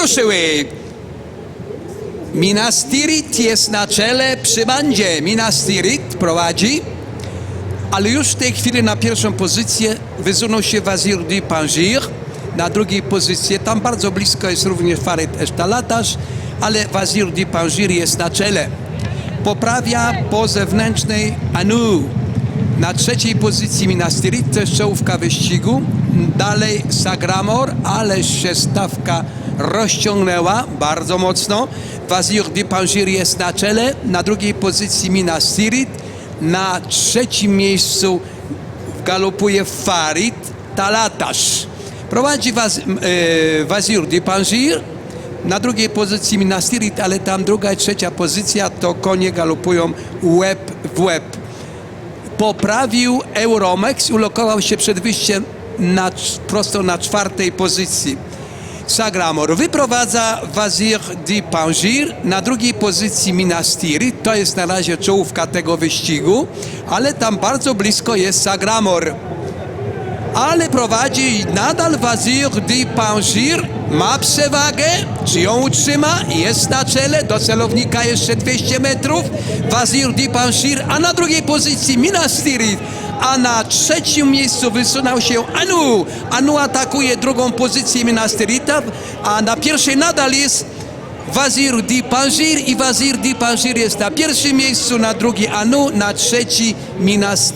ruszyły. Minas Tirith jest na czele przy bandzie. Minas Tirith prowadzi, ale już w tej chwili na pierwszą pozycję wysunął się Wazir di Pangir. Na drugiej pozycji, tam bardzo blisko jest również Farid Esztalatarz, ale Wazir di Pangir jest na czele. Poprawia po zewnętrznej Anu. Na trzeciej pozycji Minas Tirith, to jest czołówka wyścigu. Dalej Sagramor, ale się stawka rozciągnęła bardzo mocno. Wazir di Pangir jest na czele. Na drugiej pozycji Minas Tirith. Na trzecim miejscu galopuje Farid Talatasz. Prowadzi Waz, e, Wazir di Pangir. Na drugiej pozycji Minas Tirith, ale tam druga i trzecia pozycja to konie galopują łeb w łeb poprawił Euromex ulokował się przed wyjściem na, prosto na czwartej pozycji. Sagramor wyprowadza Wazir di Pangir na drugiej pozycji Minas Tirith. To jest na razie czołówka tego wyścigu, ale tam bardzo blisko jest Sagramor. Ale prowadzi nadal Wazir di Pangir. Ma przewagę, czy ją utrzyma? Jest na czele, do celownika jeszcze 200 metrów. Wazir di Pangir, a na drugiej pozycji Minas Tirith. A na trzecim miejscu wysunął się Anu. Anu atakuje drugą pozycję Minas Tiritha, a na pierwszej nadal jest Wazir di Pangir i Wazir di Pangir jest na pierwszym miejscu, na drugi Anu, na trzeci Minas.